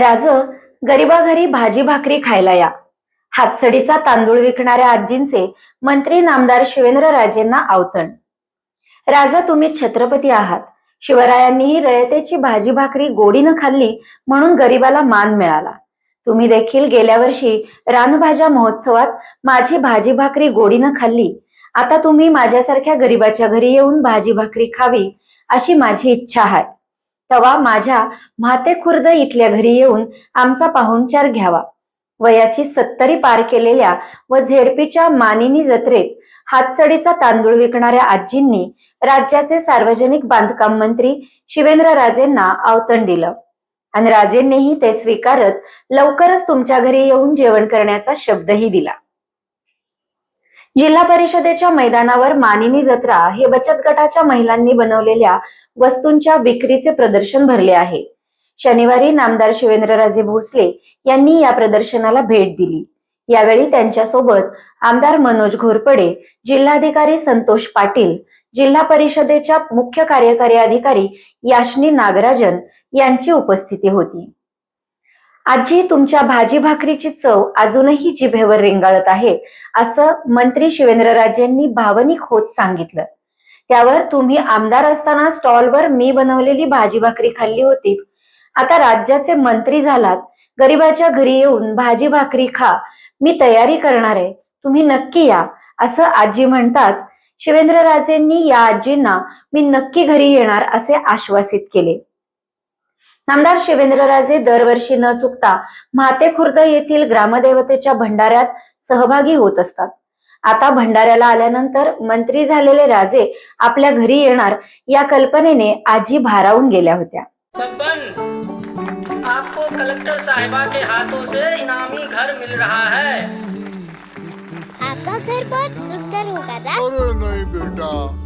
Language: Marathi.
राज गरीबाघरी भाजी भाकरी खायला या. हातसडीचा तांदूळ विकणाऱ्या आजींचे मंत्री नामदार शिवेंद्र राजेंना आवतण. राजा तुम्ही छत्रपती आहात. शिवरायांनीही रयतेची भाजी भाकरी गोडीनं खाल्ली म्हणून गरिबाला मान मिळाला. तुम्ही देखील गेल्या वर्षी रानभाज्या महोत्सवात माझी भाजी भाकरी गोडीनं खाल्ली. आता तुम्ही माझ्यासारख्या गरिबाच्या घरी येऊन भाजी भाकरी खावी अशी माझी इच्छा आहे. तवा माझ्या म्हातेखुर्द इथल्या घरी येऊन आमचा पाहुणचार घ्यावा. वयाची सत्तरी पार केलेल्या व झेडपीच्या मानिनी जत्रेत हातसडीचा तांदूळ विकणाऱ्या आजींनी राज्याचे सार्वजनिक बांधकाम मंत्री शिवेंद्र राजेंना आवतण दिलं. आणि राजेंनीही ते स्वीकारत लवकरच तुमच्या घरी येऊन जेवण करण्याचा शब्दही दिला. जिल्हा परिषदेच्या मैदानावर मानिनी जत्रा हे बचत गटाच्या महिलांनी बनवलेल्या वस्तूंच्या विक्रीचे प्रदर्शन भरले आहे. शनिवारी नामदार शिवेंद्रराजे भोसले यांनी या प्रदर्शनाला भेट दिली. यावेळी त्यांच्यासोबत आमदार मनोज घोरपडे जिल्हाधिकारी संतोष पाटील जिल्हा परिषदेच्या मुख्य कार्यकारी अधिकारी याशनी नागराजन यांची उपस्थिती होती. आजी तुमच्या भाजी भाकरीची चव अजूनही जिभेवर रेंगाळत आहे असं मंत्री शिवेंद्रराजेंनी भावनिक होत सांगितलं. त्यावर तुम्ही आमदार असताना स्टॉलवर मी बनवलेली भाजी भाकरी खाल्ली होती. आता राज्याचे मंत्री झालात गरिबाच्या घरी येऊन भाजी भाकरी खा मी तयारी करणार आहे तुम्ही नक्की या असं आजी म्हणताच शिवेंद्रराजेंनी या आजींना मी नक्की घरी येणार असे आश्वासित केले. नामदार शिवेंद्रराजे दरवर्षी न चुकता म्हाते खुर्द येथील ग्रामदेवतेच्या भंडाऱ्यात सहभागी होत असतात. आता भंडाऱ्याला आल्यानंतर मंत्री झालेले राजे आपल्या घरी येणार या कल्पनेने आजी भारावून गेल्या होत्या. आपको कलेक्टर साहिबा के हाथों से इनामी घर मिल रहा है। आपका घर बहुत सुंदर होगा ना अरे नहीं बेटा।